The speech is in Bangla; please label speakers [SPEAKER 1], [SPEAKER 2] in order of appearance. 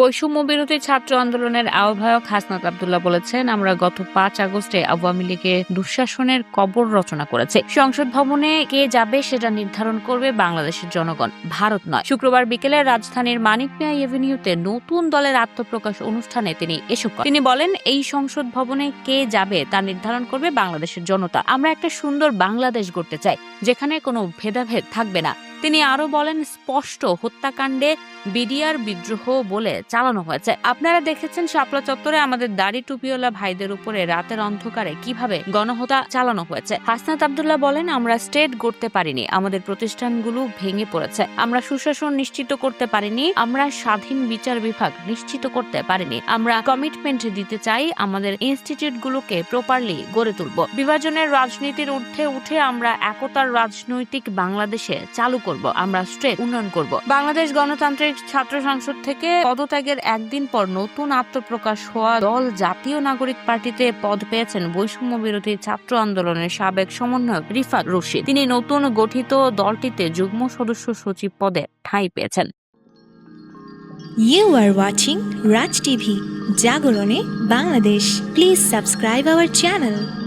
[SPEAKER 1] বৈষম্য বিরোধী ছাত্র আন্দোলনের আহ্বায়ক হাসনাত আবদুল্লাহ বলেছেন, আমরা গত পাঁচ আগস্টে আওয়ামী লীগের দুঃশাসনের কবর রচনা করেছে। সংসদ ভবনে কে যাবে সেটা নির্ধারণ করবে বাংলাদেশের জনগণ, ভারত নয়। শুক্রবার বিকেলে রাজধানীর মানিক মিয়া এভিনিউতে নতুন দলের আত্মপ্রকাশ অনুষ্ঠানে তিনি এসব তিনি বলেন, এই সংসদ ভবনে কে যাবে তা নির্ধারণ করবে বাংলাদেশের জনতা। আমরা একটা সুন্দর বাংলাদেশ গড়তে চাই, যেখানে কোনো ভেদাভেদ থাকবে না। তিনি আরও বলেন, স্পষ্ট হত্যাকাণ্ডে বিডিআর বিদ্রোহ বলে চালানো হয়েছে। আপনারা দেখেছেন শাপলা চত্বরে আমাদের দাড়ি টুপিওয়ালা ভাইদের উপরে রাতের অন্ধকারে কীভাবে গণহত্যা চালানো হয়েছে। হাসনাত আবদুল্লাহ বলেন, আমরা স্টেট গড়তে পারিনি, আমাদের প্রতিষ্ঠানগুলো ভেঙে পড়েছে। আমরা সুশাসন নিশ্চিত করতে পারিনি, আমরা স্বাধীন বিচার বিভাগ নিশ্চিত করতে পারিনি। আমরা কমিটমেন্ট দিতে চাই, আমাদের ইনস্টিটিউটগুলোকে প্রপারলি গড়ে তুলব। বিভাজনের রাজনীতির ঊর্ধ্বে উঠে আমরা একতার রাজনৈতিক বাংলাদেশে চালু করব, আমরা স্ট্রেট উন্নয়ন করব। বাংলাদেশ গণতান্ত্রিক ছাত্র সংসদ থেকে পদত্যাগের একদিন পর নতুন আত্মপ্রকাশ হওয়া দল জাতীয় নাগরিক পার্টিতে পদ পেয়েছেন বৈষম্য বিরোধী ছাত্র আন্দোলনের সাবেক সমন্বয়ক রিফাত রশিদ। তিনি নতুন গঠিত দলটিতে যুগ্ম সদস্য সচিব পদে ঠাঁই পেয়েছেন।
[SPEAKER 2] You are watching Raj TV জাগরণে Bangladesh please subscribe our channel.